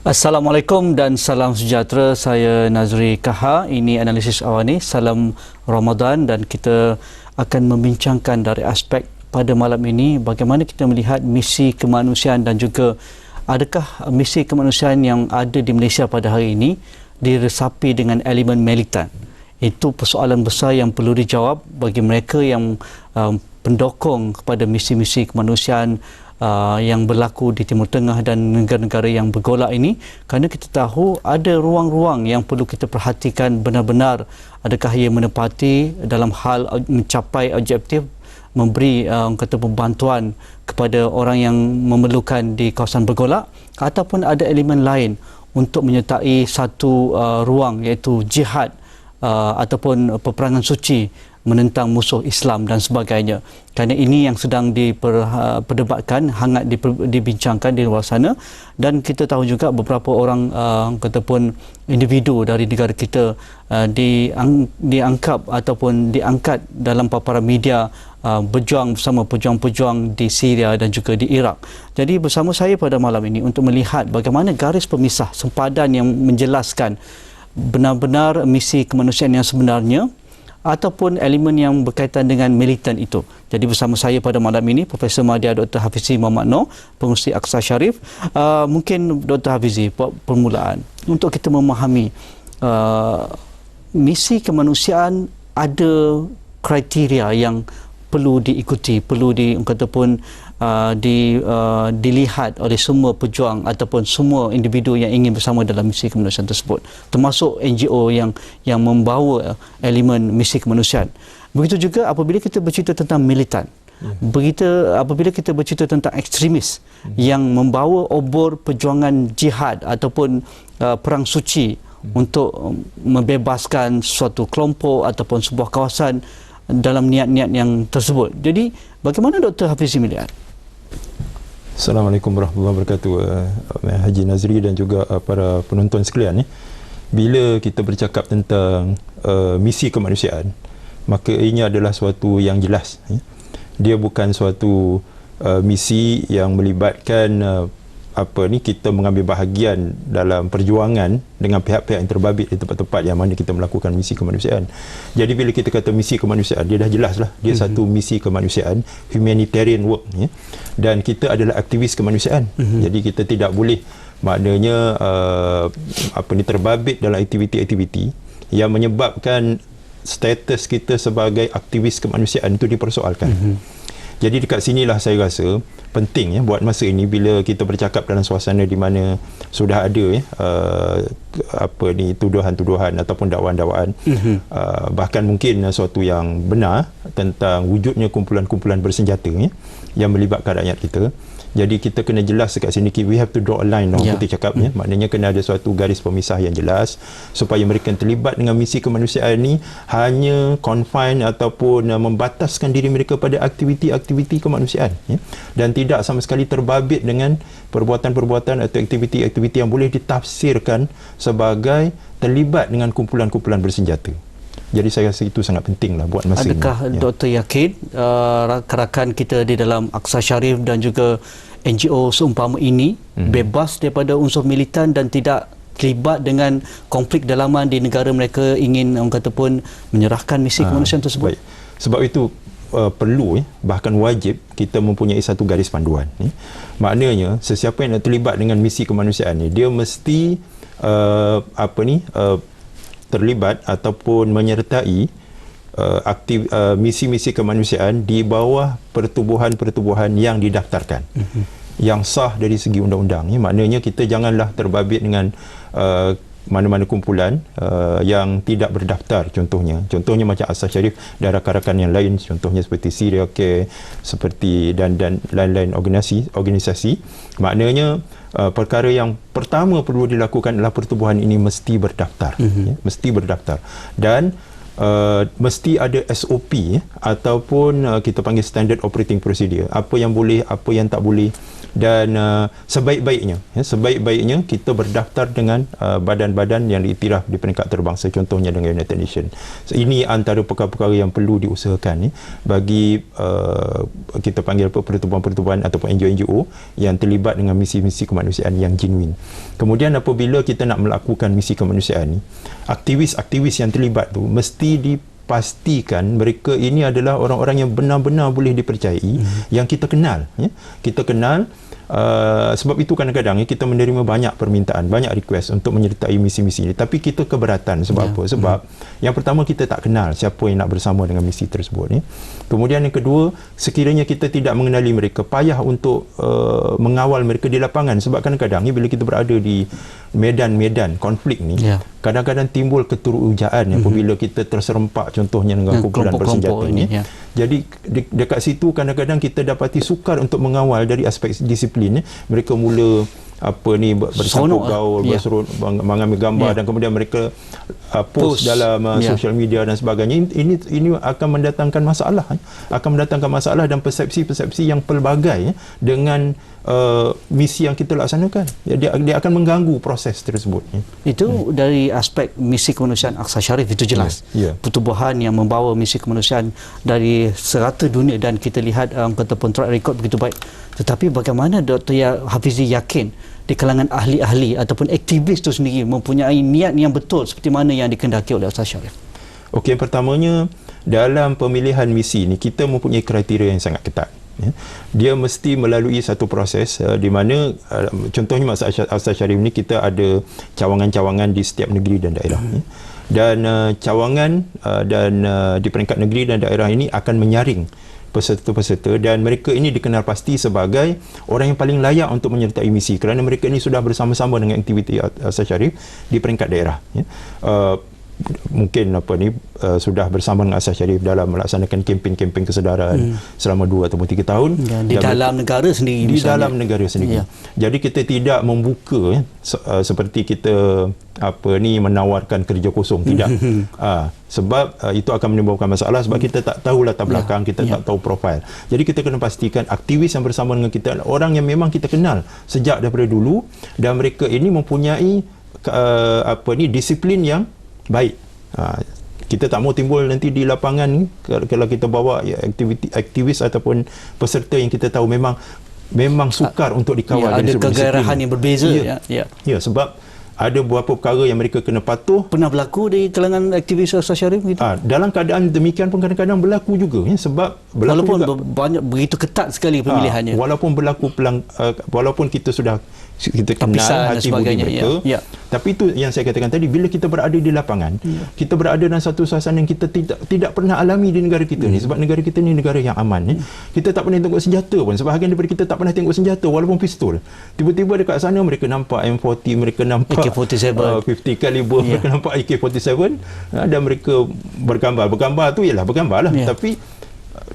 Assalamualaikum dan salam sejahtera. Saya Nazri Kaha. Ini analisis awal ni. Salam Ramadan dan kita akan membincangkan dari aspek pada malam ini bagaimana kita melihat misi kemanusiaan dan juga adakah misi kemanusiaan yang ada di Malaysia pada hari ini diresapi dengan elemen militan. Itu persoalan besar yang perlu dijawab bagi mereka yang um, pendokong kepada misi-misi kemanusiaan uh, yang berlaku di Timur Tengah dan negara-negara yang bergolak ini. Kerana kita tahu ada ruang-ruang yang perlu kita perhatikan benar-benar. Adakah ia menepati dalam hal mencapai objektif memberi uh, kata pembantuan kepada orang yang memerlukan di kawasan bergolak ataupun ada elemen lain untuk menyertai satu uh, ruang iaitu jihad uh, ataupun peperangan suci menentang musuh Islam dan sebagainya. Kerana ini yang sedang diperdebatkan, hangat dibincangkan di luar sana dan kita tahu juga beberapa orang uh, ataupun individu dari negara kita uh, diang, diangkap ataupun diangkat dalam paparan media uh, berjuang bersama pejuang-pejuang di Syria dan juga di Iraq. Jadi bersama saya pada malam ini untuk melihat bagaimana garis pemisah sempadan yang menjelaskan benar-benar misi kemanusiaan yang sebenarnya ataupun elemen yang berkaitan dengan militan itu. Jadi bersama saya pada malam ini Profesor Madya Dr. Hafizi Muhammad Noor, pengurusi Aqsa Sharif. Uh, mungkin Dr. Hafizi permulaan untuk kita memahami uh, misi kemanusiaan ada kriteria yang perlu diikuti, perlu di kata pun uh, di uh, dilihat oleh semua pejuang ataupun semua individu yang ingin bersama dalam misi kemanusiaan tersebut, termasuk NGO yang yang membawa elemen misi kemanusiaan. Begitu juga apabila kita bercerita tentang militan. Ya. Begitu apabila kita bercerita tentang ekstremis hmm. yang membawa obor perjuangan jihad ataupun uh, perang suci hmm. untuk membebaskan suatu kelompok ataupun sebuah kawasan dalam niat-niat yang tersebut. Jadi, bagaimana Dr. Hafiz melihat? Assalamualaikum warahmatullahi wabarakatuh uh, Haji Nazri dan juga uh, para penonton sekalian ni. Bila kita bercakap tentang uh, misi kemanusiaan, maka ini adalah suatu yang jelas. Ya. Dia bukan suatu uh, misi yang melibatkan uh, apa ni kita mengambil bahagian dalam perjuangan dengan pihak-pihak yang terbabit di tempat-tempat yang mana kita melakukan misi kemanusiaan. Jadi bila kita kata misi kemanusiaan, dia dah jelas lah. Dia mm-hmm. satu misi kemanusiaan, humanitarian work. Ya. Dan kita adalah aktivis kemanusiaan. Mm-hmm. Jadi kita tidak boleh maknanya uh, apa ni terbabit dalam aktiviti-aktiviti yang menyebabkan status kita sebagai aktivis kemanusiaan itu dipersoalkan. Mm-hmm. Jadi dekat sinilah saya rasa penting ya buat masa ini bila kita bercakap dalam suasana di mana sudah ada ya uh, apa ni tuduhan-tuduhan ataupun dakwaan-dakwaan mm-hmm. uh, bahkan mungkin suatu yang benar tentang wujudnya kumpulan-kumpulan bersenjata ya yang melibatkan rakyat kita jadi kita kena jelas dekat sini we have to draw a line orang yeah. putih cakap mm. ya. maknanya kena ada suatu garis pemisah yang jelas supaya mereka terlibat dengan misi kemanusiaan ini hanya confine ataupun uh, membataskan diri mereka pada aktiviti-aktiviti kemanusiaan ya. dan tidak sama sekali terbabit dengan perbuatan-perbuatan atau aktiviti-aktiviti yang boleh ditafsirkan sebagai terlibat dengan kumpulan-kumpulan bersenjata. Jadi saya rasa itu sangat penting lah buat masa Adakah ini. Adakah ya. Dr. yakin uh, rakan-rakan kita di dalam Aqsa Sharif dan juga NGO seumpama ini hmm. bebas daripada unsur militan dan tidak terlibat dengan konflik dalaman di negara mereka ingin orang kata pun menyerahkan misi ha, kemanusiaan tersebut? Baik. Sebab itu uh, perlu eh, bahkan wajib kita mempunyai satu garis panduan. Eh. Maknanya sesiapa yang terlibat dengan misi kemanusiaan ni dia mesti uh, apa ni uh, terlibat ataupun menyertai uh, aktif uh, misi-misi kemanusiaan di bawah pertubuhan-pertubuhan yang didaftarkan. Mm-hmm. Yang sah dari segi undang-undang. Ya, maknanya kita janganlah terbabit dengan uh, mana-mana kumpulan uh, yang tidak berdaftar contohnya contohnya macam Asas Syarif dan rakan-rakan yang lain contohnya seperti Syria Care seperti dan dan lain-lain organisasi organisasi maknanya uh, perkara yang pertama perlu dilakukan adalah pertubuhan ini mesti berdaftar mm-hmm. ya, mesti berdaftar dan Uh, mesti ada SOP ataupun uh, kita panggil standard operating procedure. Apa yang boleh apa yang tak boleh. Dan uh, sebaik-baiknya ya, sebaik-baiknya kita berdaftar dengan uh, badan-badan yang diiktiraf di peringkat terbangsa. Contohnya dengan United Nations. So, ini antara perkara-perkara yang perlu diusahakan ya, bagi uh, kita panggil apa pertubuhan-pertubuhan ataupun NGO-NGO yang terlibat dengan misi-misi kemanusiaan yang genuine. Kemudian apabila kita nak melakukan misi kemanusiaan ni aktivis-aktivis yang terlibat tu mesti di pastikan mereka ini adalah orang-orang yang benar-benar boleh dipercayai hmm. yang kita kenal ya kita kenal Uh, sebab itu kadang-kadang ya, kita menerima banyak permintaan, banyak request untuk menyertai misi-misi ini. Tapi kita keberatan sebab ya. apa? Sebab hmm. yang pertama kita tak kenal siapa yang nak bersama dengan misi tersebut. Ya. Kemudian yang kedua, sekiranya kita tidak mengenali mereka, payah untuk uh, mengawal mereka di lapangan. Sebab kadang-kadang ya, bila kita berada di medan-medan konflik ni, ya. kadang-kadang timbul keterujaan ya, apabila kita terserempak contohnya dengan ya, kumpulan bersenjata ini. Ya. Jadi de- dekat situ kadang-kadang kita dapati sukar untuk mengawal dari aspek disiplin. Eh. Mereka mula apa ni bersangkut lah. gaul, yeah. berserut, mengambil gambar yeah. dan kemudian mereka uh, post, post dalam uh, yeah. social media dan sebagainya. Ini ini akan mendatangkan masalah. Eh. Akan mendatangkan masalah dan persepsi-persepsi yang pelbagai eh, dengan uh, misi yang kita laksanakan. Dia, dia akan mengganggu proses tersebut. Ya. Itu hmm. dari aspek misi kemanusiaan Aqsa Sharif itu jelas. Yeah. Yeah. Pertubuhan yang membawa misi kemanusiaan dari serata dunia dan kita lihat um, kata pun track record begitu baik. Tetapi bagaimana Dr. Ya Hafizi yakin di kalangan ahli-ahli ataupun aktivis itu sendiri mempunyai niat yang betul seperti mana yang dikendaki oleh Ustaz Sharif? Okey, pertamanya dalam pemilihan misi ini kita mempunyai kriteria yang sangat ketat ya. dia mesti melalui satu proses uh, di mana uh, contohnya masa Syarif ni kita ada cawangan-cawangan di setiap negeri dan daerah hmm. ya. dan uh, cawangan uh, dan uh, di peringkat negeri dan daerah ini akan menyaring peserta-peserta dan mereka ini dikenal pasti sebagai orang yang paling layak untuk menyertai misi kerana mereka ini sudah bersama-sama dengan aktiviti Asal Syarif di peringkat daerah ya. uh, mungkin apa ni uh, sudah bersama dengan Asas Syarif dalam melaksanakan kempen-kempen kesedaran hmm. selama 2 atau 3 tahun ya, di dalam negara sendiri di misalnya. dalam negara sendiri ya. jadi kita tidak membuka ya, uh, seperti kita apa ni menawarkan kerja kosong tidak uh, sebab uh, itu akan menimbulkan masalah sebab kita tak tahu latar ya. belakang ya. kita ya. tak tahu profil jadi kita kena pastikan aktivis yang bersama dengan kita orang yang memang kita kenal sejak daripada dulu dan mereka ini mempunyai uh, apa ni disiplin yang baik. Ha, kita tak mau timbul nanti di lapangan kalau kita bawa ya, aktiviti, aktivis ataupun peserta yang kita tahu memang memang sukar ha, untuk dikawal. Ya, ada kegairahan yang berbeza. Ya, ya. ya sebab ada beberapa perkara yang mereka kena patuh. Pernah berlaku di kalangan aktivis Asas Syarif begitu? Ha, dalam keadaan demikian pun kadang-kadang berlaku juga. Ya, sebab berlaku walaupun juga, banyak begitu ketat sekali pemilihannya. Ha, walaupun berlaku pelang, uh, walaupun kita sudah kita kenal Tapisan hati budi mereka ya. Ya. tapi itu yang saya katakan tadi bila kita berada di lapangan ya. kita berada dalam satu suasana yang kita tidak tidak pernah alami di negara kita hmm. ni sebab negara kita ni negara yang aman hmm. kita tak pernah tengok senjata pun sebahagian daripada kita tak pernah tengok senjata walaupun pistol tiba-tiba dekat sana mereka nampak M40 mereka nampak AK-47 uh, 50 kaliber ya. mereka nampak AK-47 uh, dan mereka bergambar bergambar tu ialah bergambar lah ya. tapi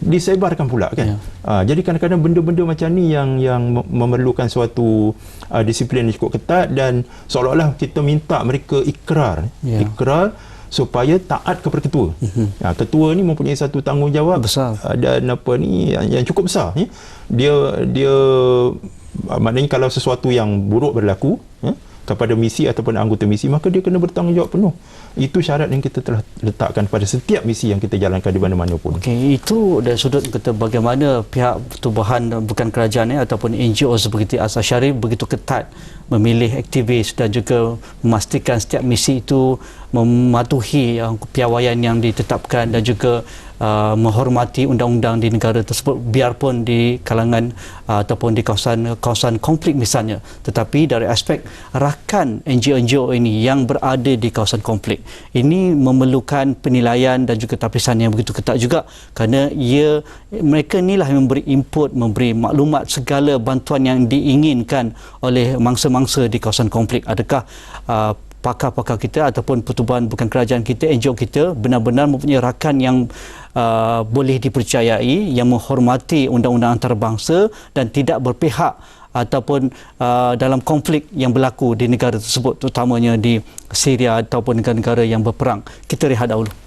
disebarkan pula kan. Ya. Uh, jadi kadang-kadang benda-benda macam ni yang yang memerlukan suatu uh, disiplin yang cukup ketat dan seolah-olah kita minta mereka ikrar, ya. ikrar supaya taat kepada ketua. Uh, ketua ni mempunyai satu tanggungjawab besar uh, dan apa ni yang, yang cukup besar ya. Dia dia uh, maknanya kalau sesuatu yang buruk berlaku ya, kepada misi ataupun anggota misi maka dia kena bertanggungjawab penuh itu syarat yang kita telah letakkan pada setiap misi yang kita jalankan di mana-mana pun. Okey, itu dari sudut kata bagaimana pihak pertubuhan bukan kerajaan ya, ataupun NGO seperti Asas Syarif begitu ketat memilih aktivis dan juga memastikan setiap misi itu mematuhi uh, piawaian yang ditetapkan dan juga uh, menghormati undang-undang di negara tersebut biarpun di kalangan uh, ataupun di kawasan kawasan konflik misalnya. Tetapi dari aspek rakan NGO-NGO ini yang berada di kawasan konflik ini memerlukan penilaian dan juga tapisan yang begitu ketat juga kerana ia mereka inilah yang memberi input memberi maklumat segala bantuan yang diinginkan oleh mangsa-mangsa di kawasan konflik. Adakah uh, pakar-pakar kita ataupun pertubuhan bukan kerajaan kita, NGO kita benar-benar mempunyai rakan yang uh, boleh dipercayai, yang menghormati undang-undang antarabangsa dan tidak berpihak ataupun uh, dalam konflik yang berlaku di negara tersebut terutamanya di Syria ataupun negara-negara yang berperang. Kita rehat dahulu.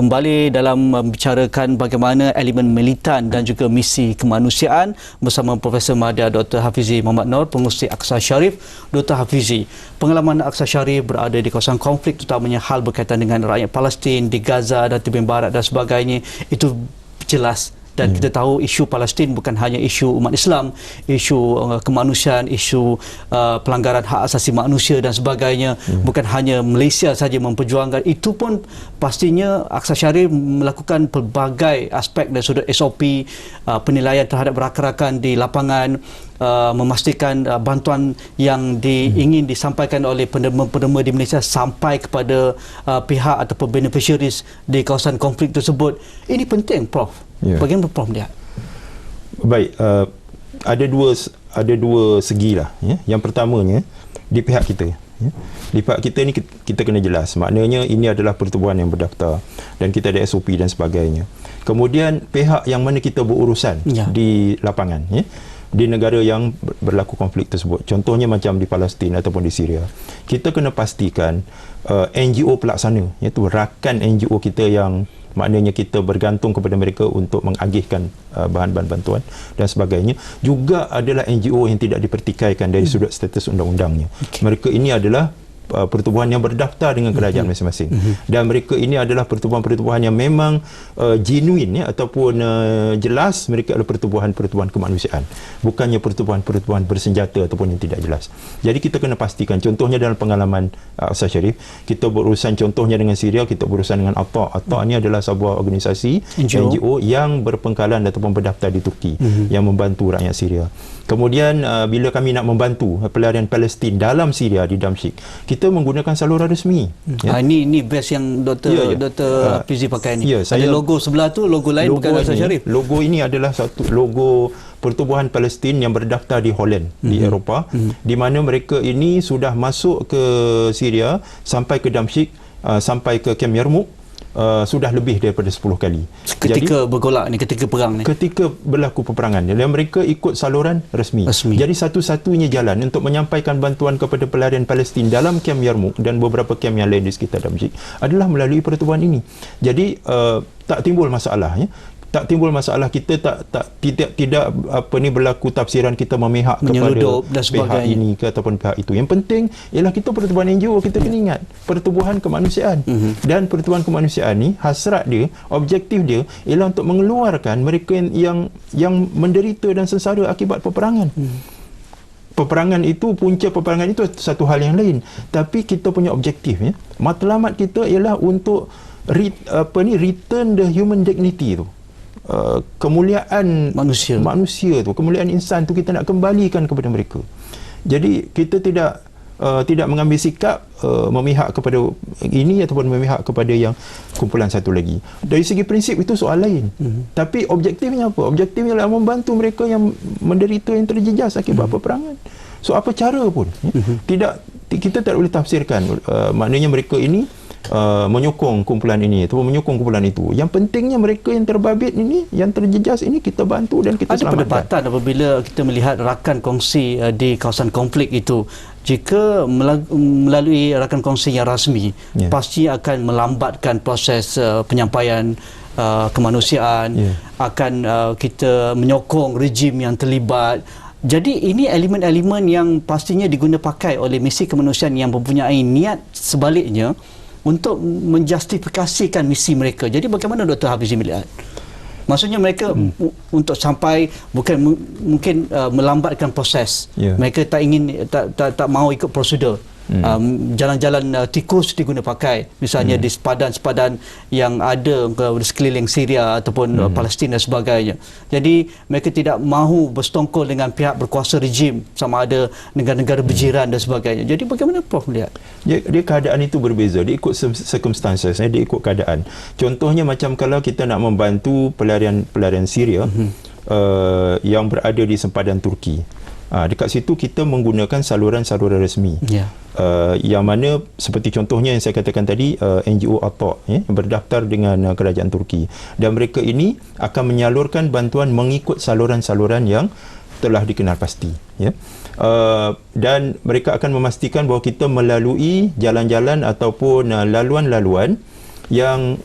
Kembali dalam membicarakan bagaimana elemen militan dan juga misi kemanusiaan bersama Profesor Madya Dr. Hafizi Muhammad Nur, pengurusi Aqsa Sharif. Dr. Hafizi, pengalaman Aqsa Sharif berada di kawasan konflik terutamanya hal berkaitan dengan rakyat Palestin di Gaza dan Tibet Barat dan sebagainya itu jelas dan hmm. kita tahu isu Palestin bukan hanya isu umat Islam, isu uh, kemanusiaan, isu uh, pelanggaran hak asasi manusia dan sebagainya. Hmm. Bukan hanya Malaysia saja memperjuangkan itu pun pastinya Aksa Syarif melakukan pelbagai aspek dari sudut SOP uh, penilaian terhadap rakan-rakan di lapangan uh, memastikan uh, bantuan yang di, hmm. ingin disampaikan oleh penderma-penderma di Malaysia sampai kepada uh, pihak ataupun beneficiaries di kawasan konflik tersebut. Ini penting Prof. Yeah. Bagaimana Prof melihat? Baik, uh, ada dua ada dua segi lah. Ya. Yang pertamanya di pihak kita. Ya. Di pihak kita ni kita kena jelas. Maknanya ini adalah pertubuhan yang berdaftar dan kita ada SOP dan sebagainya. Kemudian pihak yang mana kita berurusan ya. di lapangan. Ya di negara yang berlaku konflik tersebut contohnya macam di Palestin ataupun di Syria kita kena pastikan uh, NGO pelaksana iaitu rakan NGO kita yang maknanya kita bergantung kepada mereka untuk mengagihkan uh, bahan-bahan bantuan dan sebagainya juga adalah NGO yang tidak dipertikaikan dari hmm. sudut status undang-undangnya okay. mereka ini adalah uh, pertubuhan yang berdaftar dengan kerajaan mm-hmm. masing-masing mm-hmm. dan mereka ini adalah pertubuhan-pertubuhan yang memang uh, genuine ya ataupun uh, jelas mereka adalah pertubuhan-pertubuhan kemanusiaan bukannya pertubuhan-pertubuhan bersenjata ataupun yang tidak jelas jadi kita kena pastikan contohnya dalam pengalaman uh, Asal Syarif kita berurusan contohnya dengan Syria kita berurusan dengan ATA ATA mm-hmm. ini adalah sebuah organisasi NGO, NGO yang berpengkalan ataupun berdaftar di Turki mm-hmm. yang membantu rakyat Syria Kemudian uh, bila kami nak membantu pelarian Palestin dalam Syria di Damsyik, kita menggunakan saluran resmi. Hmm. Ya. Ha, ini ini best yang Dr. Ya, ya. Dr. Uh, Fizi pakai ni. Ya, saya, Ada logo sebelah tu, logo lain logo bukan Asal Syarif. Logo ini adalah satu logo Pertubuhan Palestin yang berdaftar di Holland mm-hmm. di hmm. Eropah mm-hmm. di mana mereka ini sudah masuk ke Syria sampai ke Damsyik uh, sampai ke Kem Yarmouk uh, sudah lebih daripada 10 kali. Ketika Jadi, bergolak ni, ketika perang ni. Ketika berlaku peperangan dan mereka ikut saluran resmi. resmi. Jadi satu-satunya jalan untuk menyampaikan bantuan kepada pelarian Palestin dalam kem Yarmouk dan beberapa kem yang lain di sekitar Damsyik adalah melalui pertubuhan ini. Jadi uh, tak timbul masalah ya tak timbul masalah. Kita tak tak tidak tidak apa ni berlaku tafsiran kita memihak kepada pihak ini ke ataupun pihak itu. Yang penting ialah kita pertubuhan NGO kita kena ingat pertubuhan kemanusiaan. Mm-hmm. dan pertubuhan kemanusiaan ni hasrat dia objektif dia ialah untuk mengeluarkan mereka yang yang menderita dan sengsara akibat peperangan. Mm peperangan itu punca peperangan itu satu hal yang lain. Tapi kita punya objektif ya matlamat kita ialah untuk re, apa ni return the human dignity tu Uh, kemuliaan manusia. manusia tu kemuliaan insan tu kita nak kembalikan kepada mereka. Jadi kita tidak uh, tidak mengambil sikap uh, memihak kepada ini ataupun memihak kepada yang kumpulan satu lagi. Dari segi prinsip itu soal lain. Mm-hmm. tapi objektifnya apa? Objektifnya adalah membantu mereka yang menderita yang terjejas akibat mm-hmm. peperangan so apa cara pun. Mm-hmm. tidak kita tak boleh tafsirkan uh, maknanya mereka ini uh, menyokong kumpulan ini atau menyokong kumpulan itu. Yang pentingnya mereka yang terbabit ini, yang terjejas ini kita bantu dan kita Ada selamatkan. Ada perdebatan apabila kita melihat rakan kongsi uh, di kawasan konflik itu jika melalui rakan kongsi yang rasmi yeah. pasti akan melambatkan proses uh, penyampaian uh, kemanusiaan yeah. akan uh, kita menyokong rejim yang terlibat jadi ini elemen-elemen yang pastinya diguna pakai oleh misi kemanusiaan yang mempunyai niat sebaliknya untuk menjustifikasikan misi mereka. Jadi bagaimana Dr. Hafizi melihat? Maksudnya mereka hmm. untuk sampai bukan mungkin uh, melambatkan proses. Yeah. Mereka tak ingin tak tak tak mau ikut prosedur hmm. um, jalan-jalan uh, tikus diguna pakai misalnya hmm. di sepadan-sepadan yang ada di sekeliling Syria ataupun uh, hmm. Palestin dan sebagainya jadi mereka tidak mahu bersetongkol dengan pihak berkuasa rejim sama ada negara-negara berjiran hmm. dan sebagainya jadi bagaimana Prof melihat dia, dia keadaan itu berbeza dia ikut circumstances eh, dia ikut keadaan contohnya macam kalau kita nak membantu pelarian pelarian Syria hmm. uh, yang berada di sempadan Turki Ha, dekat situ kita menggunakan saluran-saluran resmi. Yeah. Uh, yang mana seperti contohnya yang saya katakan tadi uh, NGO ATOC ya, yang berdaftar dengan uh, kerajaan Turki. Dan mereka ini akan menyalurkan bantuan mengikut saluran-saluran yang telah dikenal pasti. Ya. Uh, dan mereka akan memastikan bahawa kita melalui jalan-jalan ataupun uh, laluan-laluan yang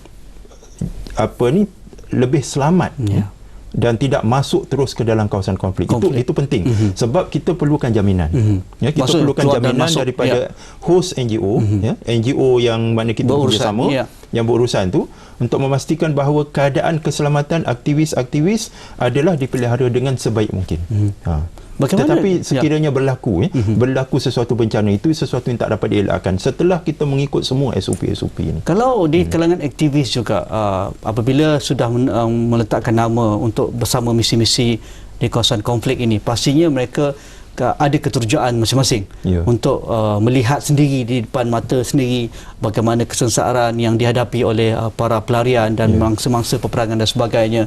apa ni lebih selamat Ya. Dan tidak masuk terus ke dalam kawasan konflik. Konflik. Itu itu penting Mhm. sebab kita perlukan jaminan. Mhm. Ya, kita Masuk, perlukan jaminan masuk, daripada ya. host NGO ya, NGO yang mana kita bekerjasama ya. Yang berurusan tu untuk memastikan bahawa keadaan keselamatan aktivis-aktivis adalah dipelihara dengan sebaik mungkin. Ha. Bagaimana- Tetapi ya. sekiranya berlaku ya, berlaku sesuatu bencana itu sesuatu yang tak dapat dielakkan setelah kita mengikut semua SOP-SOP ini. Kalau di kalangan aktivis juga uh, apabila sudah men, uh, meletakkan nama untuk bersama misi-misi di kawasan konflik ini pastinya mereka ada keterujaan masing-masing Ya. untuk uh, melihat sendiri di depan mata sendiri bagaimana kesengsaraan yang dihadapi oleh uh, para pelarian dan Ya. mangsa-mangsa peperangan dan sebagainya.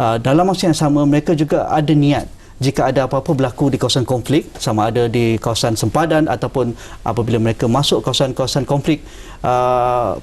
Uh, dalam masa yang sama mereka juga ada niat jika ada apa-apa berlaku di kawasan konflik sama ada di kawasan sempadan ataupun apabila mereka masuk kawasan-kawasan konflik uh,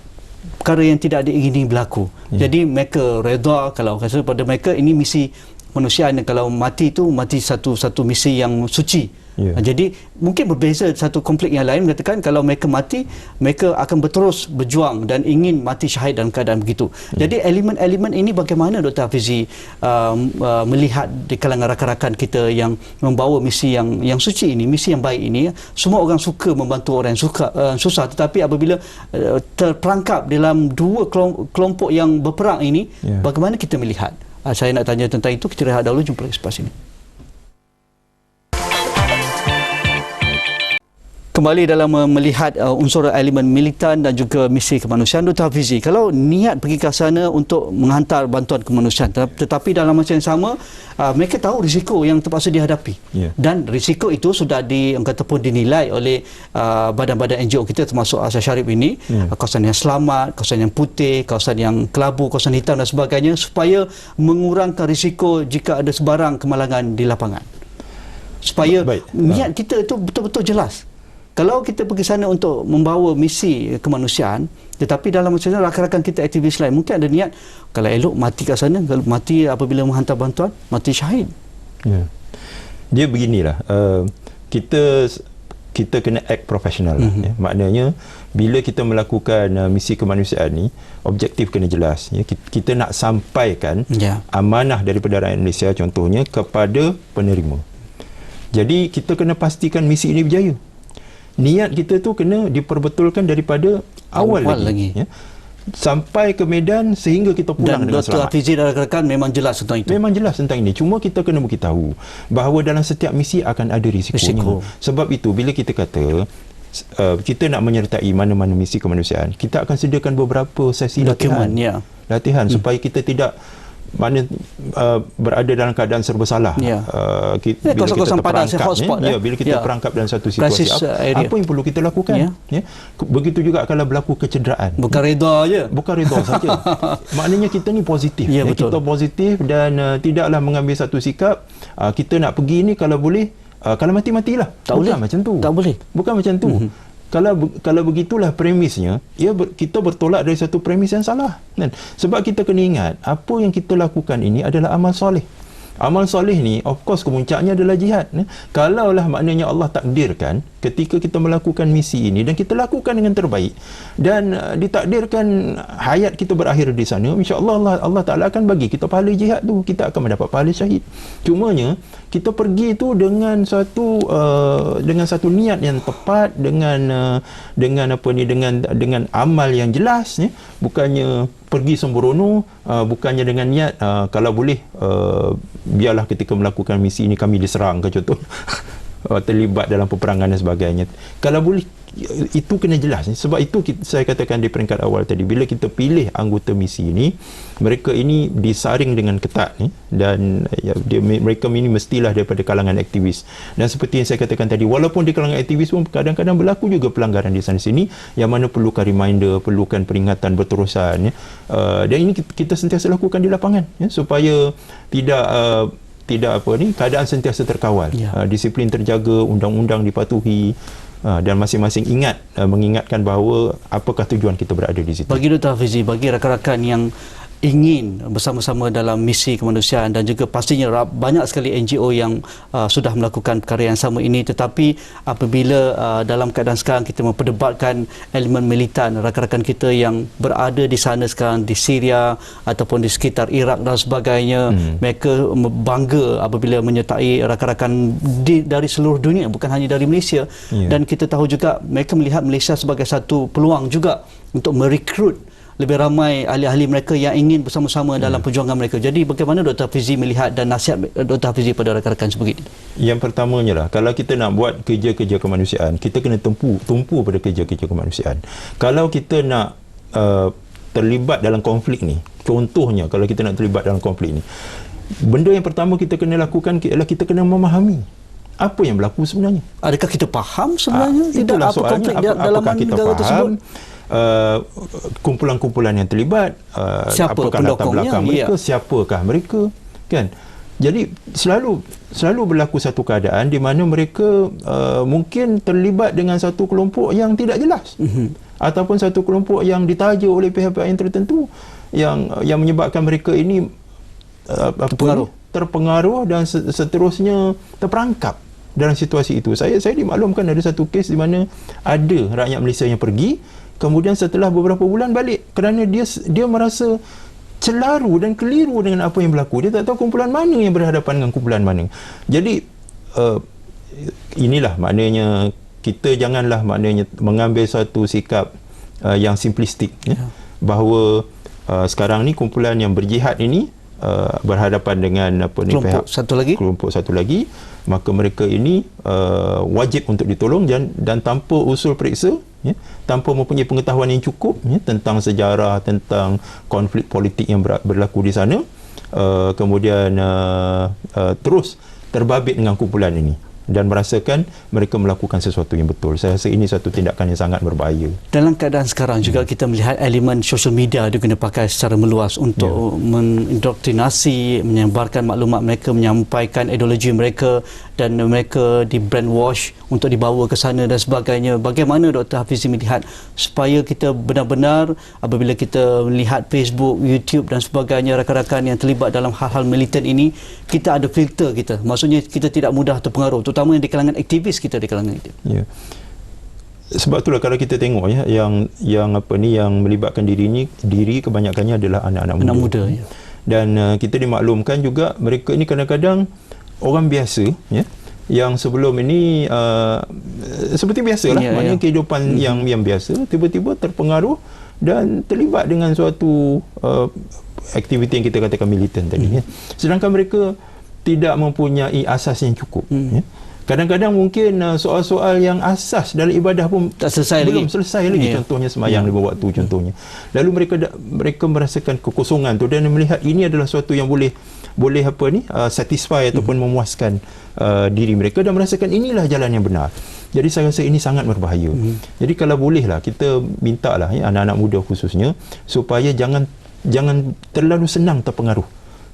perkara yang tidak diingini berlaku. Ya. Jadi mereka reda kalau rasa pada mereka ini misi kemanusiaan dan kalau mati itu mati satu satu misi yang suci. Ya. Uh, Jadi mungkin berbeza satu konflik yang lain mengatakan kalau mereka mati mereka akan berterus berjuang dan ingin mati syahid dalam keadaan begitu. Ya. Jadi elemen-elemen ini bagaimana Dr. Hafizi um, uh, melihat di kalangan rakan-rakan kita yang membawa misi yang yang suci ini, misi yang baik ini, semua orang suka membantu orang yang suka uh, susah tetapi apabila uh, terperangkap dalam dua kelom- kelompok yang berperang ini, Ya. bagaimana kita melihat? Uh, saya nak tanya tentang itu, kita rehat dahulu jumpa lagi selepas ini. Kembali dalam uh, melihat uh, unsur elemen militan dan juga misi kemanusiaan Dr. Hafizi, kalau niat pergi ke sana untuk menghantar bantuan kemanusiaan tetap- tetapi dalam masa yang sama uh, mereka tahu risiko yang terpaksa dihadapi Ya. dan risiko itu sudah di kata pun dinilai oleh uh, badan-badan NGO kita termasuk Asal Syarif ini Ya. uh, kawasan yang selamat, kawasan yang putih, kawasan yang kelabu, kawasan hitam dan sebagainya supaya mengurangkan risiko jika ada sebarang kemalangan di lapangan supaya Baik. niat kita itu betul-betul jelas. Kalau kita pergi sana untuk membawa misi kemanusiaan, tetapi dalam masa itu rakan-rakan kita aktivis lain mungkin ada niat kalau elok mati kat sana, kalau mati apabila menghantar bantuan, mati syahid. Ya. Dia beginilah. Uh, kita kita kena act profesional lah, Mhm. ya. Maknanya bila kita melakukan uh, misi kemanusiaan ni, objektif kena jelas. Ya. Kita, kita nak sampaikan Ya. amanah daripada rakyat Malaysia contohnya kepada penerima. Jadi kita kena pastikan misi ini berjaya. Niat kita tu kena diperbetulkan daripada awal, Awal lagi, lagi. ya. Sampai ke medan sehingga kita pulang Dan dengan Dr. selamat. Hafizi dan rakan-rakan memang jelas tentang itu. Memang jelas tentang ini. Cuma kita kena beritahu bahawa dalam setiap misi akan ada risikonya. Risiko. Sebab itu bila kita kata uh, kita nak menyertai mana-mana misi kemanusiaan, kita akan sediakan beberapa sesi Dokumen, latihan. ya. Latihan hmm. supaya kita tidak mana uh, berada dalam keadaan serba salah. Ya. Uh, Ya, kita, bila kita kawasan padan, terperangkap, hotspot, ya, eh. bila kita Ya. perangkap dalam satu situasi, uh, apa, area. apa yang perlu kita lakukan? Ya. Ya. Begitu juga kalau berlaku kecederaan. Bukan reda je. Bukan reda saja. Maknanya kita ni positif. Ya, betul. Kita positif dan uh, tidaklah mengambil satu sikap uh, kita nak pergi ni kalau boleh uh, kalau mati-matilah. Tak Bukan boleh. macam tu. Tak boleh. Bukan macam tu. Mm-hmm. Kalau kalau begitulah premisnya, ya ber, kita bertolak dari satu premis yang salah. Kan? Sebab kita kena ingat, apa yang kita lakukan ini adalah amal soleh. Amal soleh ni of course kemuncaknya adalah jihad. Ya? Kalaulah maknanya Allah takdirkan ketika kita melakukan misi ini dan kita lakukan dengan terbaik dan uh, ditakdirkan hayat kita berakhir di sana, insya-Allah Allah, Allah Taala akan bagi kita pahala jihad tu, kita akan mendapat pahala syahid. Cumanya kita pergi tu dengan satu uh, dengan satu niat yang tepat dengan uh, dengan apa ni dengan dengan amal yang jelas ya bukannya pergi sembrono uh, bukannya dengan niat uh, kalau boleh uh, biarlah ketika melakukan misi ini kami diserang ke contoh uh, terlibat dalam peperangan dan sebagainya. Kalau boleh itu kena jelas sebab itu saya katakan di peringkat awal tadi bila kita pilih anggota misi ini mereka ini disaring dengan ketat ni dan ya, dia, mereka ini mestilah daripada kalangan aktivis. Dan seperti yang saya katakan tadi walaupun di kalangan aktivis pun kadang-kadang berlaku juga pelanggaran di sana sini yang mana perlukan reminder perlukan peringatan berterusan ya. uh, dan ini kita, kita sentiasa lakukan di lapangan ya, supaya tidak uh, tidak apa ni keadaan sentiasa terkawal Ya. uh, disiplin terjaga undang-undang dipatuhi uh, dan masing-masing ingat uh, mengingatkan bahawa apakah tujuan kita berada di situ Bagi Dr. Hafizi, bagi rakan-rakan yang ingin bersama-sama dalam misi kemanusiaan dan juga pastinya banyak sekali NGO yang uh, sudah melakukan perkara yang sama ini tetapi apabila uh, dalam keadaan sekarang kita memperdebatkan elemen militan rakan-rakan kita yang berada di sana sekarang di Syria ataupun di sekitar Iraq dan sebagainya hmm. mereka bangga apabila menyertai rakan-rakan di, dari seluruh dunia bukan hanya dari Malaysia yeah. dan kita tahu juga mereka melihat Malaysia sebagai satu peluang juga untuk merekrut lebih ramai ahli-ahli mereka yang ingin bersama-sama hmm. dalam perjuangan mereka. Jadi bagaimana Dr. Fizi melihat dan nasihat Dr. Fizi pada rakan-rakan sebegini? Yang pertamanya lah, kalau kita nak buat kerja-kerja kemanusiaan, kita kena tumpu, tumpu pada kerja-kerja kemanusiaan. Kalau kita nak uh, terlibat dalam konflik ni, contohnya kalau kita nak terlibat dalam konflik ni, benda yang pertama kita kena lakukan ialah kita kena memahami apa yang berlaku sebenarnya. Adakah kita faham sebenarnya? Ah, tidak apa konflik ap- dalam kita faham? tersebut? Uh, kumpulan-kumpulan yang terlibat uh, Siapa apakah latar belakang mereka ya. siapakah mereka kan? Jadi selalu selalu berlaku satu keadaan di mana mereka uh, mungkin terlibat dengan satu kelompok yang tidak jelas. Mm-hmm. ataupun satu kelompok yang ditaja oleh pihak-pihak yang tertentu yang yang menyebabkan mereka ini uh, terpengaruh. terpengaruh dan seterusnya terperangkap dalam situasi itu. Saya saya dimaklumkan ada satu kes di mana ada rakyat Malaysia yang pergi kemudian setelah beberapa bulan balik kerana dia dia merasa celaru dan keliru dengan apa yang berlaku. Dia tak tahu kumpulan mana yang berhadapan dengan kumpulan mana. Jadi uh, inilah maknanya kita janganlah maknanya mengambil satu sikap uh, yang simplistik ya, ya. bahawa uh, sekarang ni kumpulan yang berjihad ini uh, berhadapan dengan apa ni kelompok pihak satu lagi? kelompok satu lagi maka mereka ini uh, wajib untuk ditolong dan dan tanpa usul periksa ya, tanpa mempunyai pengetahuan yang cukup ya, tentang sejarah tentang konflik politik yang berlaku di sana uh, kemudian uh, uh, terus terbabit dengan kumpulan ini dan merasakan mereka melakukan sesuatu yang betul. Saya rasa ini satu tindakan yang sangat berbahaya. Dalam keadaan sekarang juga hmm. kita melihat elemen sosial media digunakan pakai secara meluas untuk ya. mendoktrinasi, menyebarkan maklumat mereka, menyampaikan ideologi mereka dan mereka di brainwash untuk dibawa ke sana dan sebagainya. Bagaimana Dr. Hafizi melihat supaya kita benar-benar apabila kita melihat Facebook, YouTube dan sebagainya rakan-rakan yang terlibat dalam hal-hal militan ini, kita ada filter kita. Maksudnya kita tidak mudah terpengaruh terutama yang di kalangan aktivis kita di kalangan itu. Ya. Sebab itulah kalau kita tengok ya yang yang apa ni yang melibatkan diri ini diri kebanyakannya adalah anak-anak muda. Anak muda ya. Dan uh, kita dimaklumkan juga mereka ini kadang-kadang orang biasa ya yang sebelum ini uh, seperti biasalah ya, maknanya ya. kehidupan hmm. yang yang biasa tiba-tiba terpengaruh dan terlibat dengan suatu uh, aktiviti yang kita katakan militan tadi hmm. ya. Sedangkan mereka tidak mempunyai asas yang cukup hmm. ya. Kadang-kadang mungkin uh, soal-soal yang asas dalam ibadah pun tak selesai belum lagi. selesai lagi yeah. contohnya semayang yeah. lima waktu hmm. contohnya. Lalu mereka mereka merasakan kekosongan tu dan melihat ini adalah sesuatu yang boleh boleh apa ni uh, satisfy ataupun hmm. memuaskan uh, diri mereka dan merasakan inilah jalan yang benar. Jadi saya rasa ini sangat berbahaya. Hmm. Jadi kalau bolehlah kita mintalah ya anak-anak muda khususnya supaya jangan jangan terlalu senang terpengaruh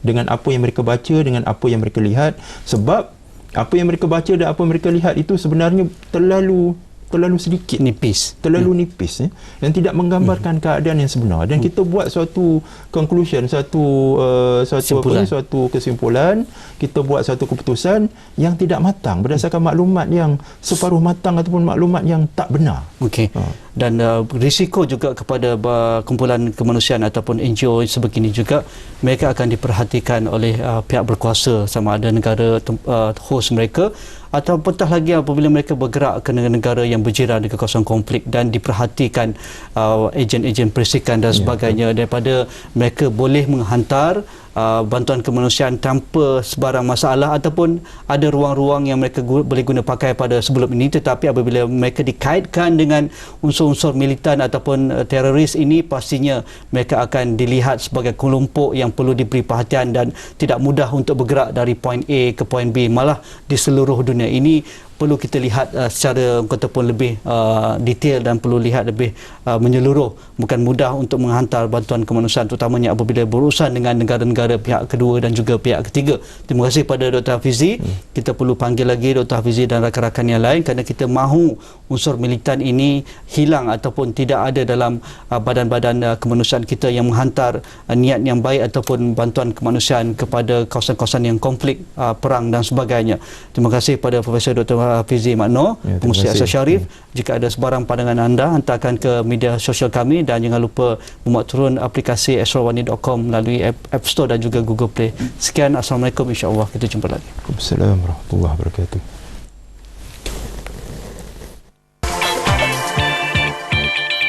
dengan apa yang mereka baca dengan apa yang mereka lihat sebab apa yang mereka baca dan apa mereka lihat itu sebenarnya terlalu terlalu sedikit nipis terlalu hmm. nipis ya, dan tidak menggambarkan hmm. keadaan yang sebenar dan hmm. kita buat suatu conclusion satu uh, suatu apa suatu kesimpulan kita buat satu keputusan yang tidak matang berdasarkan maklumat yang separuh matang ataupun maklumat yang tak benar okey ha. dan uh, risiko juga kepada uh, kumpulan kemanusiaan ataupun NGO sebegini juga mereka akan diperhatikan oleh uh, pihak berkuasa sama ada negara uh, host mereka atau petah lagi apabila mereka bergerak ke negara-negara yang berjiran di kawasan konflik dan diperhatikan uh, ejen-ejen persikan dan ya, sebagainya ya, daripada mereka boleh menghantar uh, bantuan kemanusiaan tanpa sebarang masalah ataupun ada ruang-ruang yang mereka gu- boleh guna pakai pada sebelum ini. Tetapi apabila mereka dikaitkan dengan unsur-unsur militan ataupun uh, teroris ini pastinya mereka akan dilihat sebagai kelompok yang perlu diberi perhatian dan tidak mudah untuk bergerak dari poin A ke poin B. Malah di seluruh dunia ini perlu kita lihat uh, secara kata pun lebih uh, detail dan perlu lihat lebih uh, menyeluruh bukan mudah untuk menghantar bantuan kemanusiaan terutamanya apabila berurusan dengan negara-negara pihak kedua dan juga pihak ketiga terima kasih pada Dr. Hafizi hmm. kita perlu panggil lagi Dr. Hafizi dan rakan-rakan yang lain kerana kita mahu unsur militan ini hilang ataupun tidak ada dalam uh, badan-badan uh, kemanusiaan kita yang menghantar uh, niat yang baik ataupun bantuan kemanusiaan kepada kawasan-kawasan yang konflik uh, perang dan sebagainya terima kasih pada Profesor Dr. Hafizi Makno Ya, kasih. Asal Syarif. Jika ada sebarang pandangan anda hantarkan ke media sosial kami dan jangan lupa memuat turun aplikasi asrawani.com melalui App, App Store dan juga Google Play. Sekian. Assalamualaikum. insyaAllah kita jumpa lagi. Waalaikumsalam warahmatullahi wabarakatuh